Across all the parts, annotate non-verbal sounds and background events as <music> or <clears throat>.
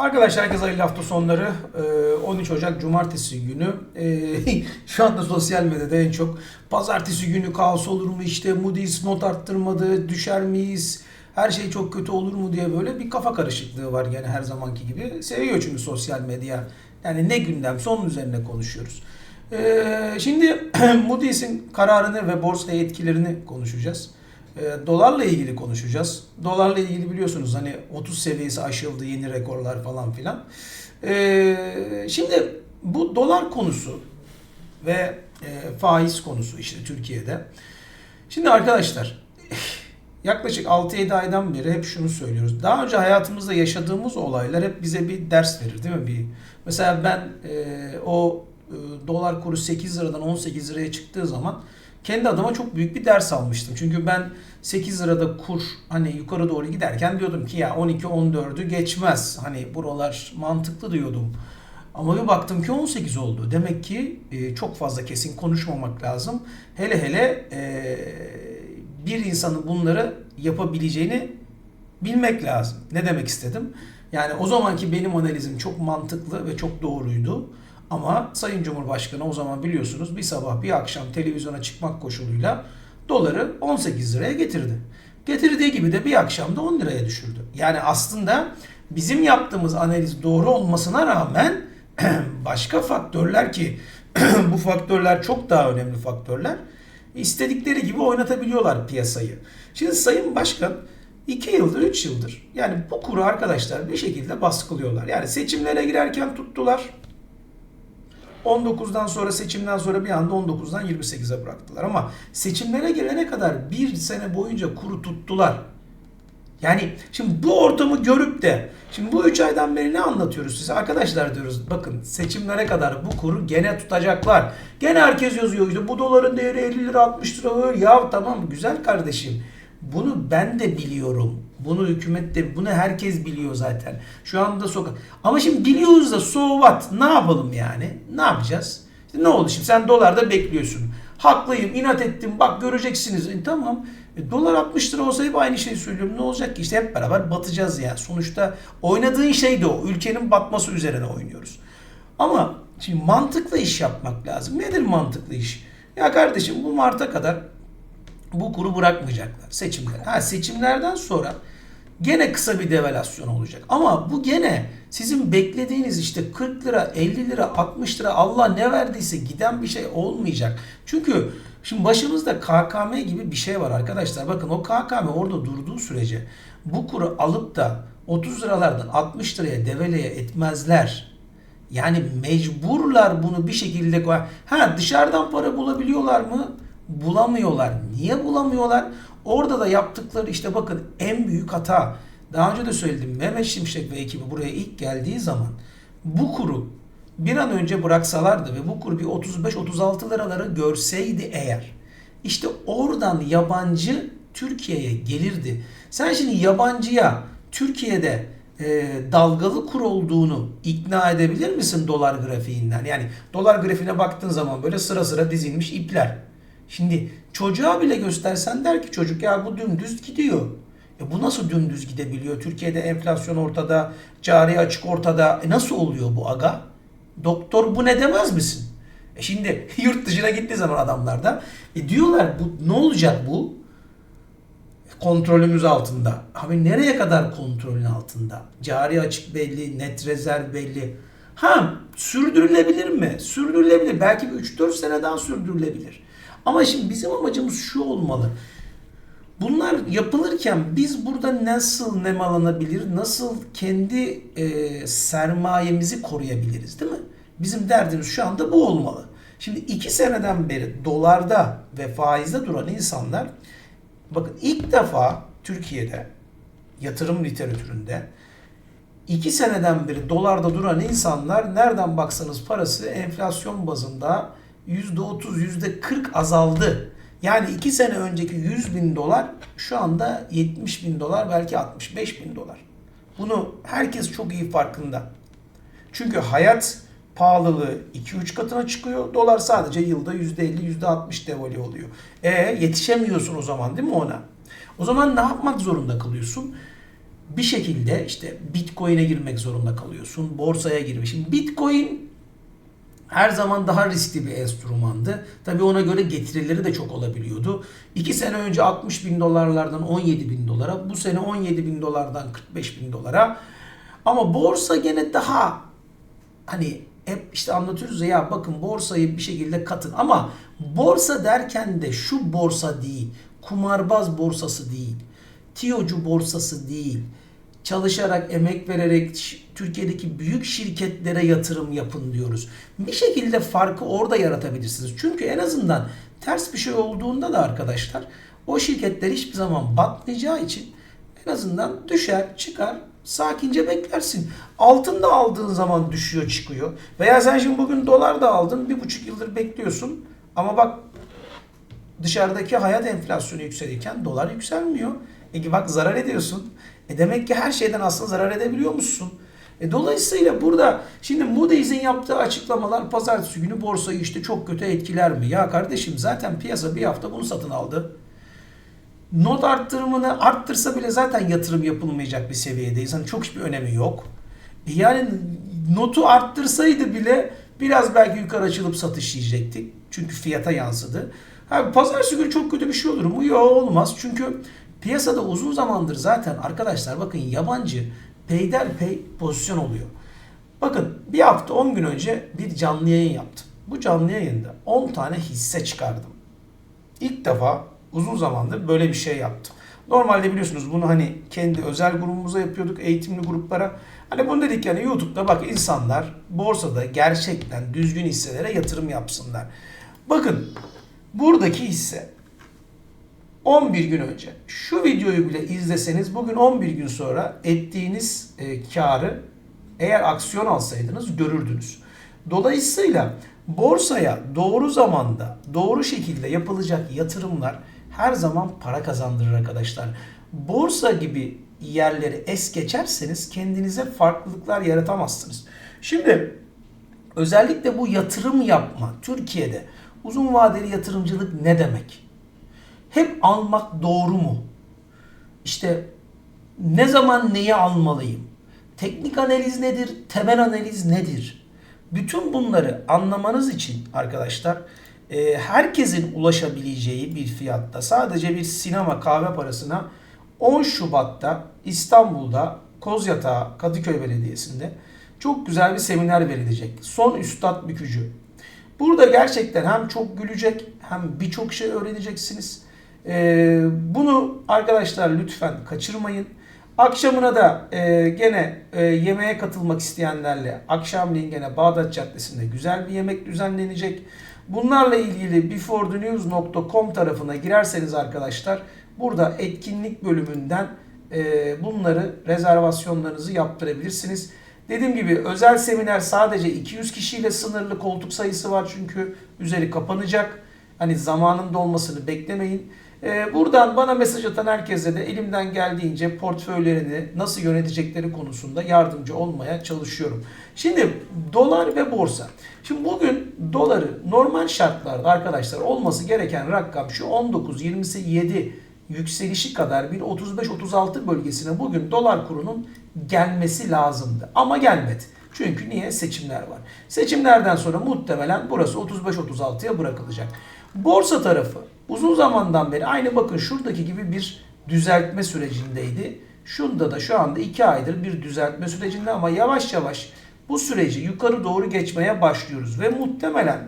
Arkadaşlar herkese hayırlı hafta sonları. Ee, 13 Ocak Cumartesi günü. Ee, <laughs> Şu anda sosyal medyada en çok pazartesi günü kaos olur mu işte Moody's not arttırmadı düşer miyiz? Her şey çok kötü olur mu diye böyle bir kafa karışıklığı var gene her zamanki gibi. Seviyor çünkü sosyal medya. Yani ne gündemse onun üzerine konuşuyoruz. Ee, şimdi <clears throat> Moody's'in kararını ve borsaya etkilerini konuşacağız. E, dolarla ilgili konuşacağız. Dolarla ilgili biliyorsunuz hani 30 seviyesi aşıldı, yeni rekorlar falan filan. E, şimdi bu dolar konusu ve e, faiz konusu işte Türkiye'de. Şimdi arkadaşlar <laughs> yaklaşık 6-7 aydan beri hep şunu söylüyoruz. Daha önce hayatımızda yaşadığımız olaylar hep bize bir ders verir değil mi? Bir, mesela ben e, o e, dolar kuru 8 liradan 18 liraya çıktığı zaman kendi adıma çok büyük bir ders almıştım. Çünkü ben 8 lirada kur hani yukarı doğru giderken diyordum ki ya 12-14'ü geçmez. Hani buralar mantıklı diyordum. Ama bir baktım ki 18 oldu. Demek ki e, çok fazla kesin konuşmamak lazım. Hele hele e, bir insanın bunları yapabileceğini bilmek lazım. Ne demek istedim? Yani o zamanki benim analizim çok mantıklı ve çok doğruydu. Ama Sayın Cumhurbaşkanı o zaman biliyorsunuz bir sabah bir akşam televizyona çıkmak koşuluyla doları 18 liraya getirdi. Getirdiği gibi de bir akşamda 10 liraya düşürdü. Yani aslında bizim yaptığımız analiz doğru olmasına rağmen <clears throat> başka faktörler ki <clears throat> bu faktörler çok daha önemli faktörler istedikleri gibi oynatabiliyorlar piyasayı. Şimdi Sayın Başkan 2 yıldır 3 yıldır yani bu kuru arkadaşlar bir şekilde baskılıyorlar. Yani seçimlere girerken tuttular. 19'dan sonra seçimden sonra bir anda 19'dan 28'e bıraktılar. Ama seçimlere gelene kadar bir sene boyunca kuru tuttular. Yani şimdi bu ortamı görüp de şimdi bu 3 aydan beri ne anlatıyoruz size? Arkadaşlar diyoruz bakın seçimlere kadar bu kuru gene tutacaklar. Gene herkes yazıyor işte bu doların değeri 50 lira 60 lira. Ya tamam güzel kardeşim. Bunu ben de biliyorum. Bunu hükümet de bunu herkes biliyor zaten. Şu anda sokak. Ama şimdi biliyoruz da so what? Ne yapalım yani? Ne yapacağız? İşte ne oldu şimdi? Sen dolarda bekliyorsun. Haklıyım, inat ettim. Bak göreceksiniz. E, tamam. E, dolar 60 lira olsa hep aynı şeyi söylüyorum. Ne olacak ki? İşte hep beraber batacağız ya. Sonuçta oynadığın şey de o. Ülkenin batması üzerine oynuyoruz. Ama şimdi mantıklı iş yapmak lazım. Nedir mantıklı iş? Ya kardeşim bu Mart'a kadar bu kuru bırakmayacaklar seçimler. Ha seçimlerden sonra gene kısa bir devalüasyon olacak. Ama bu gene sizin beklediğiniz işte 40 lira, 50 lira, 60 lira Allah ne verdiyse giden bir şey olmayacak. Çünkü şimdi başımızda KKM gibi bir şey var arkadaşlar. Bakın o KKM orada durduğu sürece bu kuru alıp da 30 liralardan 60 liraya devalüe etmezler. Yani mecburlar bunu bir şekilde koy. Ha dışarıdan para bulabiliyorlar mı? Bulamıyorlar. Niye bulamıyorlar? Orada da yaptıkları işte bakın en büyük hata. Daha önce de söyledim. Mehmet Şimşek ve ekibi buraya ilk geldiği zaman bu kuru bir an önce bıraksalardı ve bu kur bir 35-36 liraları görseydi eğer işte oradan yabancı Türkiye'ye gelirdi. Sen şimdi yabancıya Türkiye'de e, dalgalı kur olduğunu ikna edebilir misin dolar grafiğinden? Yani dolar grafiğine baktığın zaman böyle sıra sıra dizilmiş ipler. Şimdi çocuğa bile göstersen der ki çocuk ya bu dümdüz gidiyor. E bu nasıl dümdüz gidebiliyor? Türkiye'de enflasyon ortada, cari açık ortada. E nasıl oluyor bu aga? Doktor bu ne demez misin? E şimdi <laughs> yurt dışına gittiği zaman adamlar da e diyorlar bu ne olacak bu? kontrolümüz altında. Abi nereye kadar kontrolün altında? Cari açık belli, net rezerv belli. Ha sürdürülebilir mi? Sürdürülebilir. Belki bir 3-4 sene daha sürdürülebilir. Ama şimdi bizim amacımız şu olmalı. Bunlar yapılırken biz burada nasıl nemalanabilir, nasıl kendi e, sermayemizi koruyabiliriz değil mi? Bizim derdimiz şu anda bu olmalı. Şimdi iki seneden beri dolarda ve faizde duran insanlar bakın ilk defa Türkiye'de yatırım literatüründe iki seneden beri dolarda duran insanlar nereden baksanız parası enflasyon bazında %30, %40 azaldı. Yani 2 sene önceki 100 bin dolar şu anda 70 bin dolar belki 65 bin dolar. Bunu herkes çok iyi farkında. Çünkü hayat pahalılığı 2-3 katına çıkıyor. Dolar sadece yılda %50, %60 devalü oluyor. E yetişemiyorsun o zaman değil mi ona? O zaman ne yapmak zorunda kalıyorsun? bir şekilde işte Bitcoin'e girmek zorunda kalıyorsun. Borsaya girmek. Şimdi Bitcoin her zaman daha riskli bir enstrümandı. Tabii ona göre getirileri de çok olabiliyordu. 2 sene önce 60 bin dolarlardan 17 bin dolara, bu sene 17 bin dolardan 45 bin dolara. Ama borsa gene daha hani hep işte anlatıyoruz ya, ya bakın borsayı bir şekilde katın ama borsa derken de şu borsa değil, kumarbaz borsası değil, tiyocu borsası değil, çalışarak, emek vererek Türkiye'deki büyük şirketlere yatırım yapın diyoruz. Bir şekilde farkı orada yaratabilirsiniz. Çünkü en azından ters bir şey olduğunda da arkadaşlar o şirketler hiçbir zaman batmayacağı için en azından düşer, çıkar, sakince beklersin. Altın da aldığın zaman düşüyor, çıkıyor. Veya sen şimdi bugün dolar da aldın, bir buçuk yıldır bekliyorsun. Ama bak dışarıdaki hayat enflasyonu yükselirken dolar yükselmiyor. E bak zarar ediyorsun. E demek ki her şeyden aslında zarar edebiliyor musun? E dolayısıyla burada şimdi Moody's'in yaptığı açıklamalar pazartesi günü borsayı işte çok kötü etkiler mi? Ya kardeşim zaten piyasa bir hafta bunu satın aldı. Not arttırımını arttırsa bile zaten yatırım yapılmayacak bir seviyedeyiz. Hani çok hiçbir önemi yok. E Yani notu arttırsaydı bile biraz belki yukarı açılıp satış yiyecektik. Çünkü fiyata yansıdı. Ha, pazartesi günü çok kötü bir şey olur mu? Yok olmaz. Çünkü piyasada uzun zamandır zaten arkadaşlar bakın yabancı peyderpey pozisyon oluyor. Bakın bir hafta 10 gün önce bir canlı yayın yaptım. Bu canlı yayında 10 tane hisse çıkardım. İlk defa uzun zamandır böyle bir şey yaptım. Normalde biliyorsunuz bunu hani kendi özel grubumuza yapıyorduk eğitimli gruplara. Hani bunu dedik yani YouTube'da bak insanlar borsada gerçekten düzgün hisselere yatırım yapsınlar. Bakın buradaki hisse 11 gün önce şu videoyu bile izleseniz bugün 11 gün sonra ettiğiniz e, karı eğer aksiyon alsaydınız görürdünüz. Dolayısıyla borsaya doğru zamanda doğru şekilde yapılacak yatırımlar her zaman para kazandırır arkadaşlar. Borsa gibi yerleri es geçerseniz kendinize farklılıklar yaratamazsınız. Şimdi özellikle bu yatırım yapma Türkiye'de uzun vadeli yatırımcılık ne demek? Hep almak doğru mu? İşte ne zaman neyi almalıyım? Teknik analiz nedir? Temel analiz nedir? Bütün bunları anlamanız için arkadaşlar e, herkesin ulaşabileceği bir fiyatta sadece bir sinema kahve parasına 10 Şubat'ta İstanbul'da Kozyatağı Kadıköy Belediyesi'nde çok güzel bir seminer verilecek. Son Üstad Bükücü. Burada gerçekten hem çok gülecek hem birçok şey öğreneceksiniz. Ee, bunu arkadaşlar lütfen kaçırmayın. Akşamına da e, gene e, yemeğe katılmak isteyenlerle akşamleyin gene Bağdat Caddesi'nde güzel bir yemek düzenlenecek. Bunlarla ilgili beforethenews.com tarafına girerseniz arkadaşlar burada etkinlik bölümünden e, bunları rezervasyonlarınızı yaptırabilirsiniz. Dediğim gibi özel seminer sadece 200 kişiyle sınırlı koltuk sayısı var çünkü üzeri kapanacak. Hani zamanın dolmasını beklemeyin. Ee, buradan bana mesaj atan herkese de elimden geldiğince portföylerini nasıl yönetecekleri konusunda yardımcı olmaya çalışıyorum. Şimdi dolar ve borsa. Şimdi bugün doları normal şartlarda arkadaşlar olması gereken rakam şu 19-27 yükselişi kadar bir 35-36 bölgesine bugün dolar kurunun gelmesi lazımdı. Ama gelmedi. Çünkü niye? Seçimler var. Seçimlerden sonra muhtemelen burası 35-36'ya bırakılacak. Borsa tarafı uzun zamandan beri aynı bakın şuradaki gibi bir düzeltme sürecindeydi. Şunda da şu anda 2 aydır bir düzeltme sürecinde ama yavaş yavaş bu süreci yukarı doğru geçmeye başlıyoruz. Ve muhtemelen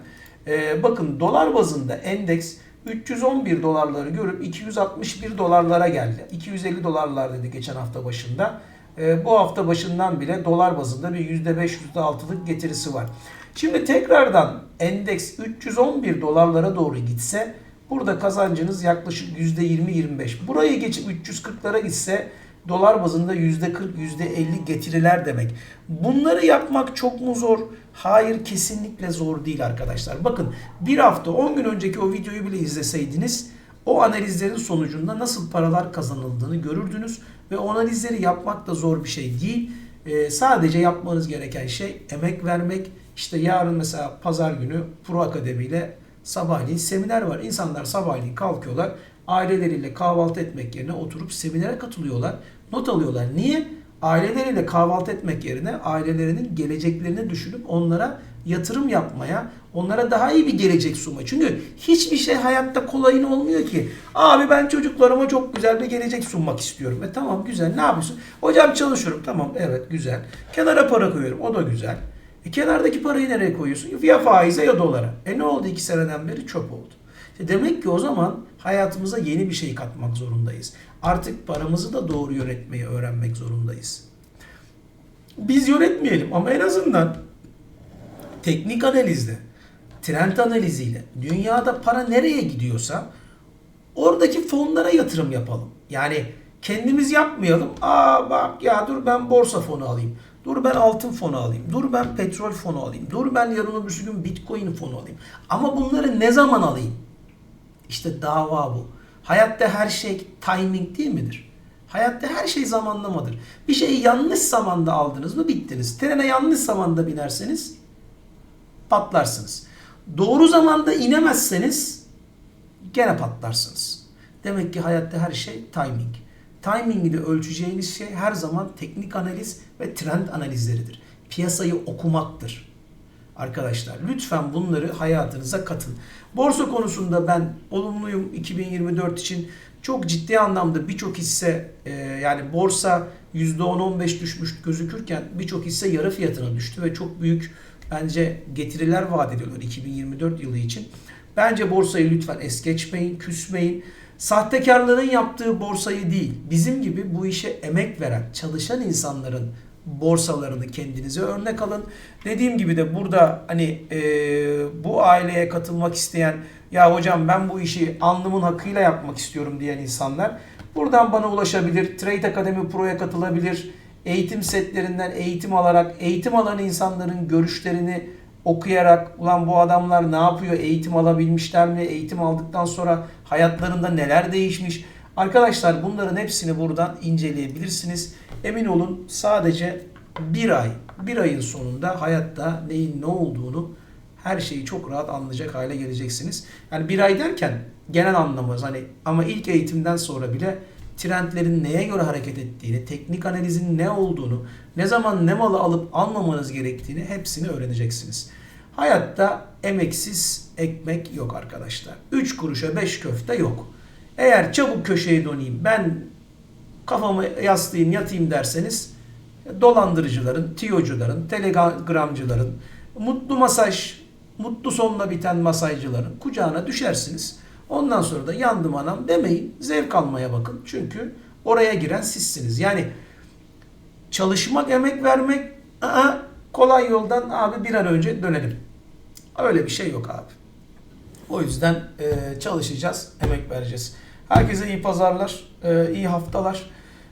e, bakın dolar bazında endeks 311 dolarları görüp 261 dolarlara geldi. 250 dolarlar dedi geçen hafta başında. E, bu hafta başından bile dolar bazında bir %5 %6'lık getirisi var. Şimdi tekrardan endeks 311 dolarlara doğru gitse burada kazancınız yaklaşık %20-25. Burayı geçip 340'lara gitse dolar bazında %40 %50 getiriler demek. Bunları yapmak çok mu zor? Hayır kesinlikle zor değil arkadaşlar. Bakın bir hafta 10 gün önceki o videoyu bile izleseydiniz o analizlerin sonucunda nasıl paralar kazanıldığını görürdünüz ve o analizleri yapmak da zor bir şey değil. Ee, sadece yapmanız gereken şey emek vermek. İşte yarın mesela pazar günü Pro Akademi ile sabahleyin seminer var. İnsanlar sabahleyin kalkıyorlar. Aileleriyle kahvaltı etmek yerine oturup seminere katılıyorlar. not alıyorlar. Niye? Aileleriyle kahvaltı etmek yerine ailelerinin geleceklerini düşünüp onlara yatırım yapmaya, onlara daha iyi bir gelecek sunmaya. Çünkü hiçbir şey hayatta kolayın olmuyor ki. Abi ben çocuklarıma çok güzel bir gelecek sunmak istiyorum. E tamam güzel ne yapıyorsun? Hocam çalışıyorum. Tamam evet güzel. Kenara para koyuyorum. O da güzel. E kenardaki parayı nereye koyuyorsun? Ya faize ya dolara. E ne oldu iki seneden beri? Çöp oldu. İşte demek ki o zaman hayatımıza yeni bir şey katmak zorundayız. Artık paramızı da doğru yönetmeyi öğrenmek zorundayız. Biz yönetmeyelim ama en azından teknik analizde, trend analiziyle dünyada para nereye gidiyorsa oradaki fonlara yatırım yapalım. Yani kendimiz yapmayalım. Aa bak ya dur ben borsa fonu alayım. Dur ben altın fonu alayım. Dur ben petrol fonu alayım. Dur ben yarın öbür gün bitcoin fonu alayım. Ama bunları ne zaman alayım? İşte dava bu. Hayatta her şey timing değil midir? Hayatta her şey zamanlamadır. Bir şeyi yanlış zamanda aldınız mı bittiniz. Trene yanlış zamanda binerseniz patlarsınız. Doğru zamanda inemezseniz gene patlarsınız. Demek ki hayatta her şey timing. Timing'i de ölçeceğiniz şey her zaman teknik analiz ve trend analizleridir. Piyasayı okumaktır. Arkadaşlar lütfen bunları hayatınıza katın. Borsa konusunda ben olumluyum 2024 için. Çok ciddi anlamda birçok hisse e, yani borsa %10-15 düşmüş gözükürken birçok hisse yarı fiyatına düştü ve çok büyük bence getiriler vaat ediyorlar 2024 yılı için. Bence borsayı lütfen es geçmeyin, küsmeyin. Sahtekarların yaptığı borsayı değil, bizim gibi bu işe emek veren, çalışan insanların borsalarını kendinize örnek alın. Dediğim gibi de burada hani e, bu aileye katılmak isteyen ya hocam ben bu işi alnımın hakkıyla yapmak istiyorum diyen insanlar buradan bana ulaşabilir. Trade Academy Pro'ya katılabilir. Eğitim setlerinden eğitim alarak eğitim alan insanların görüşlerini okuyarak ulan bu adamlar ne yapıyor? Eğitim alabilmişler mi? Eğitim aldıktan sonra hayatlarında neler değişmiş? Arkadaşlar bunların hepsini buradan inceleyebilirsiniz. Emin olun sadece bir ay bir ayın sonunda hayatta neyin ne olduğunu her şeyi çok rahat anlayacak hale geleceksiniz. Yani bir ay derken genel anlamımız hani ama ilk eğitimden sonra bile trendlerin neye göre hareket ettiğini, teknik analizin ne olduğunu, ne zaman ne malı alıp almamanız gerektiğini hepsini öğreneceksiniz. Hayatta emeksiz ekmek yok arkadaşlar. 3 kuruşa 5 köfte yok. Eğer çabuk köşeye döneyim, ben kafamı yaslayayım, yatayım derseniz dolandırıcıların, tiyocuların, telegramcıların, mutlu masaj, mutlu sonla biten masajcıların kucağına düşersiniz. Ondan sonra da yandım anam demeyin. Zevk almaya bakın. Çünkü oraya giren sizsiniz. Yani çalışmak, emek vermek aa, kolay yoldan abi bir an önce dönelim. Öyle bir şey yok abi. O yüzden e, çalışacağız, emek vereceğiz. Herkese iyi pazarlar, e, iyi haftalar.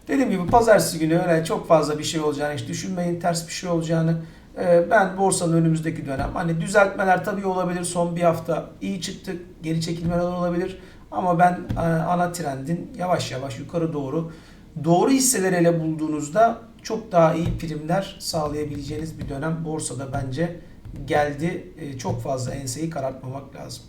Dediğim gibi pazartesi günü öyle çok fazla bir şey olacağını hiç düşünmeyin. Ters bir şey olacağını. E, ben borsanın önümüzdeki dönem hani düzeltmeler tabii olabilir. Son bir hafta iyi çıktık. Geri çekilmeler olabilir. Ama ben e, ana trendin yavaş yavaş yukarı doğru doğru hisseler ele bulduğunuzda çok daha iyi primler sağlayabileceğiniz bir dönem borsada bence geldi. E, çok fazla enseyi karartmamak lazım.